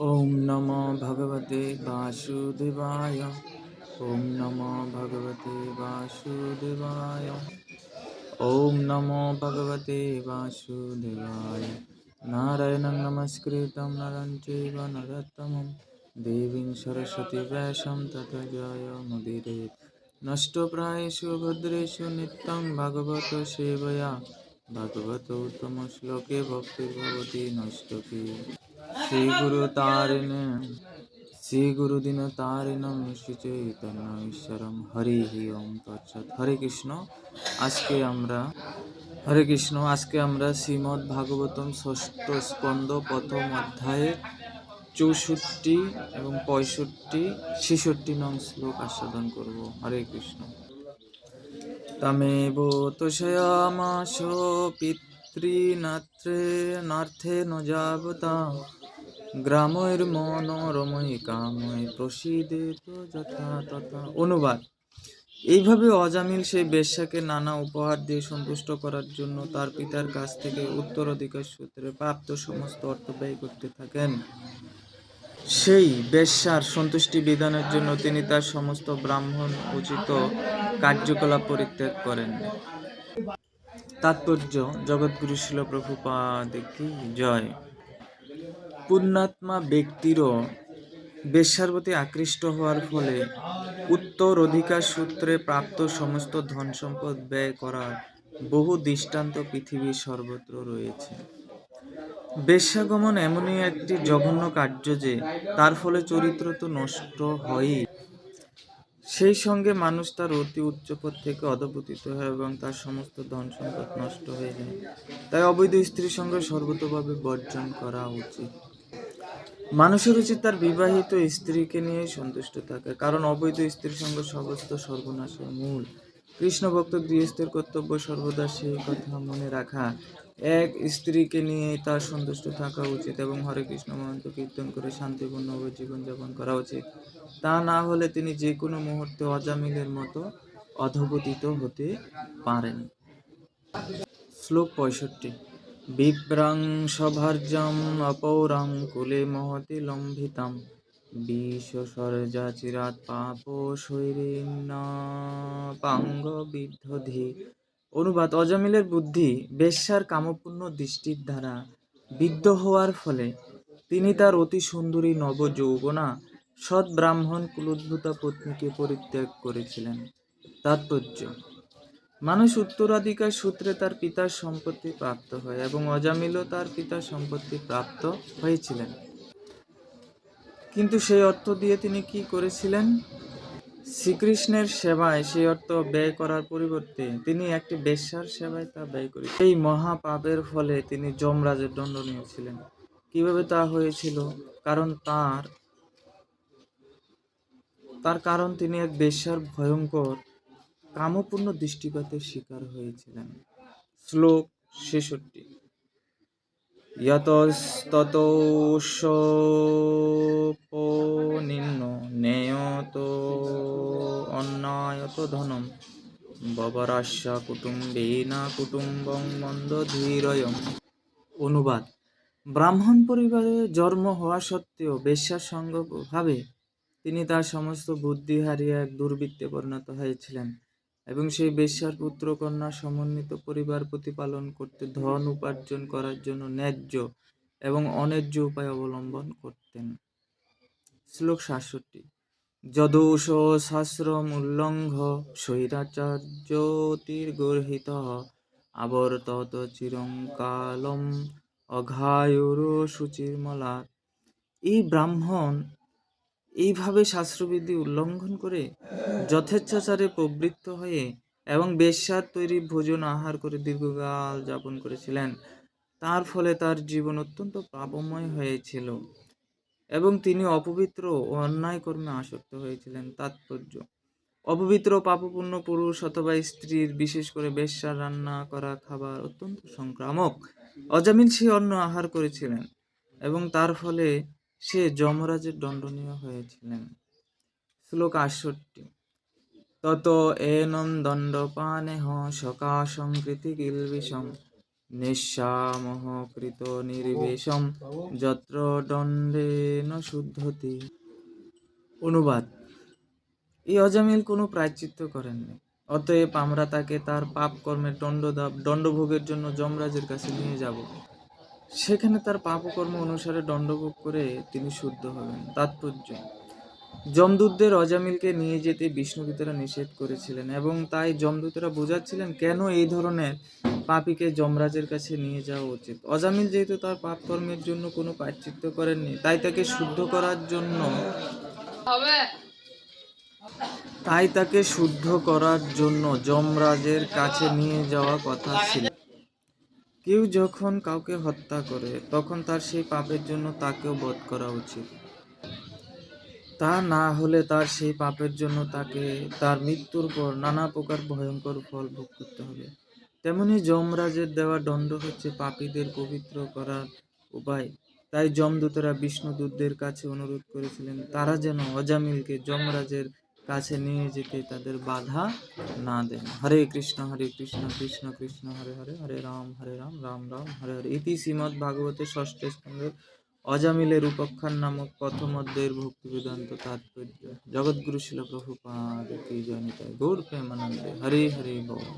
ওম নম ভগবতে বাসুদেবায়। ওম নম ভগবতে বাসুদেবায়। ওম নম ভগবতে বাসুদেবায়। নারায়ণং নমস্কৃতম নরং চৈব নরোত্তমম। দেবীং সরস্বতী ব্যাসম তত জয় মুদিরে নষ্টপ্রায়েষু ভদ্রেষু নিত্যং ভগবত সেবয়া। ভগবত উত্তম শ্লোকে ভক্তির্ভবতী নষ্টকে శ్రీ గురు తారిణ శ్రీ గురుదిన তারিণম শ্রী চৈতন্য ঈশ্বরম। হরি ওম তৎসৎ। হরে কৃষ্ণ, আজকে আমরা, হরে কৃষ্ণ, আজকে আমরা শ্রীমদ ভাগবতম ষষ্ঠ স্কন্দ প্রথম অধ্যায়ে চৌষট্টি এবং পঁয়ষট্টি, ছেষট্টি নং শ্লোক আস্বাদন করব। হরে কৃষ্ণ। তমেব তোষয়ামাশো পিত পিতৃনাথ্রে নার্থে ন যাবতা। গ্রামের মনোরময় কাময় প্রসিদ্ধ যথা তথা। অনুবাদ। এইভাবে অজামিল সেই বেশ্যাকে নানা উপহার দিয়ে সন্তুষ্ট করার জন্য তার পিতার কাছ থেকে উত্তরাধিকার সূত্রে প্রাপ্ত সমস্ত অর্থ ব্যয় করতে থাকেন। সেই বেশ্যার সন্তুষ্টি বিধানের জন্য তিনি তার সমস্ত ব্রাহ্মণ উচিত কার্যকলাপ পরিত্যাগ করেন। তাৎপর্য, জগৎগুরু শিল প্রভুপাদ কি? জয়। পুণ্যাত্মা ব্যক্তিরও বেশ্যার প্রতি আকৃষ্ট হওয়ার ফলে উত্তর অধিকার সূত্রে প্রাপ্ত সমস্ত ধন সম্পদ ব্যয় করার বহু দৃষ্টান্ত পৃথিবীর সর্বত্র রয়েছে। বেশ্যাগমন এমনই একটি জঘন্য কার্য যে, তার ফলে চরিত্র তো নষ্ট হয়ই। সেই সঙ্গে মানুষ তার অতি উচ্চ উচ্চপদ থেকে অধপতিত হয় এবং তার সমস্ত ধন সম্পদ নষ্ট হয়ে যায়। তাই অবৈধ স্ত্রীর সঙ্গে সর্বতভাবে বর্জন করা উচিত। মানুষের উচিত তার বিবাহিত স্ত্রীকে নিয়ে সন্তুষ্ট থাকে, কারণ অবৈধ স্ত্রীর সঙ্গে সমস্ত সর্বনাশের মূল কৃষ্ণ ভক্ত গৃহস্থের কর্তব্য সর্বদা সেই কথা মনে রাখা। এক স্ত্রীকে নিয়ে তার সন্তুষ্ট থাকা উচিত এবং হরে কৃষ্ণ মহন্ত কীর্তন করে শান্তিপূর্ণভাবে জীবনযাপন করা উচিত। তা না হলে তিনি যে কোনো মুহূর্তে অজামিলের মতো অধপতিত হতে পারেন। শ্লোক পঁয়ষট্টি। বিপ্রাং সভার্যম অপৌরাং কুলে মহতি লম্ভিতাম। বিশ্বসর্জা চিরাত পাপ পাঙ্গ বিদ্ধধি অনুবাদ অজামিলের বুদ্ধি, বেশ্যার কামপূর্ণ দৃষ্টির দ্বারা বিদ্ধ হওয়ার ফলে তিনি তার অতি সুন্দরী নব যৌবনা সৎ ব্রাহ্মণ কুলোদ্ভূতা পত্নীকে পরিত্যাগ করেছিলেন। তাৎপর্য। মানুষ উত্তরাধিকার সূত্রে তার পিতার সম্পত্তি প্রাপ্ত হয় এবং অজামিলও তার পিতার সম্পত্তি প্রাপ্ত হয়েছিলেন। কিন্তু সেই অর্থ দিয়ে তিনি কি করেছিলেন? শ্রীকৃষ্ণের সেবায় সেই অর্থ ব্যয় করার পরিবর্তে তিনি একটি বেশ্যার সেবায় তা ব্যয় করেন। এই মহাপাপের ফলে তিনি যমরাজের দণ্ড নিয়েছিলেন। কীভাবে তা হয়েছিল? কারণ তার তার কারণ তিনি এক বেশ্যার ভয়ঙ্কর, কামপূর্ণ দৃষ্টিপাতের শিকার হয়েছিলেন। শ্লোক ছেষট্টি। নিম্ন নেয়ত অন্যায়ত ধনম ববরাস্য কুটুম্বেনা কুটুম্বং মন্দ ধীরয়ম অনুবাদ ব্রাহ্মণ পরিবারে জন্ম হওয়া সত্ত্বেও বেশ্যার সঙ্গ তিনি তার সমস্ত বুদ্ধি হারিয়ে এক দুর্বৃত্তে পরিণত হয়েছিলেন। এবং সেই বেশ্যার পুত্র কন্যা সমন্বিত পরিবার প্রতিপালন করতে ধন উপার্জন করার জন্য ন্যায্য এবং অন্যায্য উপায় অবলম্বন করতেন। শ্লোক সাতষট্টি। যদৌষ শাস্ত্রম উল্লঙ্ঘ স্বৈরাচার্যতির্গর্হিত আবর্তত চিরঙ্কালম অঘায়ুর সুচির্মলা এই ব্রাহ্মণ এইভাবে শাস্ত্রবিধি উল্লঙ্ঘন করে যথেচ্ছাচারে প্রবৃত্ত হয়ে এবং বেশ্যার তৈরি ভোজন আহার করে দীর্ঘকাল যাপন করেছিলেন। তার ফলে তার জীবন অত্যন্ত পাপময় হয়েছিল এবং তিনি অপবিত্র ও অন্যায় কর্মে আসক্ত হয়েছিলেন, তাৎপর্য। অপবিত্র পাপপূর্ণ পুরুষ অথবা স্ত্রীর বিশেষ করে বেশ্যার রান্না করা খাবার অত্যন্ত সংক্রামক। অজামিল সে অন্ন আহার করেছিলেন এবং তার ফলে সে যমরাজের দণ্ডনীয় হয়েছিলেন। শ্লোক আটষট্টি। তত এনম দণ্ডপানেহ সকাশং কৃতি কিলবিষম, নিঃসামহ কৃত নির্বেশম যত্র দণ্ডেন শুদ্ধতি। অনুবাদ। এই অজামিল কোনো প্রায়শ্চিত্ত করেননি। অতএব আমরা তাকে তার পাপ কর্মের দণ্ড দণ্ডভোগের জন্য যমরাজের কাছে নিয়ে যাব। সেখানে তার পাপকর্ম অনুসারে দণ্ডভোগ করে তিনি শুদ্ধ হবেন। তাৎপর্য যমদূতদের অজামিলকে নিয়ে যেতে বিষ্ণুদূতেরা নিষেধ করেছিলেন এবং তাই যমদূতেরা বোঝাচ্ছিলেন কেন এই ধরনের পাপীকে যমরাজের কাছে নিয়ে যাওয়া উচিত? অজামিল যেহেতু তার পাপ কর্মের জন্য কোনো প্রায়শ্চিত্ত করেননি তাই তাকে শুদ্ধ করার জন্য তাই তাকে শুদ্ধ করার জন্য যমরাজের কাছে নিয়ে যাওয়া কথা ছিল। কেউ যখন কাউকে হত্যা করে, তখন তার সেই পাপের জন্য তাকেও বধ করা উচিত। তা না হলে তার সেই পাপের জন্য তাকে তার মৃত্যুর পর নানা প্রকার ভয়ঙ্কর ফল ভোগ করতে হবে। তেমনি যমরাজের দেওয়া দণ্ড হচ্ছে পাপীদের পবিত্র করার উপায়। তাই যমদূতেরা বিষ্ণুদূতদের কাছে অনুরোধ করেছিলেন, তারা যেন অজামিলকে যমরাজের কাছে নিয়ে যেতে তাদের বাধা না দেন। হরে কৃষ্ণ হরে কৃষ্ণ কৃষ্ণ কৃষ্ণ, হরে হরে হরে রাম হরে রাম রাম রাম, হরে হরে। ইতি শ্রীমদ্ ভাগবতের ষষ্ঠ স্কন্ধের অজামিলের উপাখ্যান নামক প্রথম অধ্যায়ের ভক্তি বেদান্ত তাৎপর্য। জগৎগুরু শিল প্রভুপাদ কি গৌর প্রেমানন্দে। হরে হরে গৌর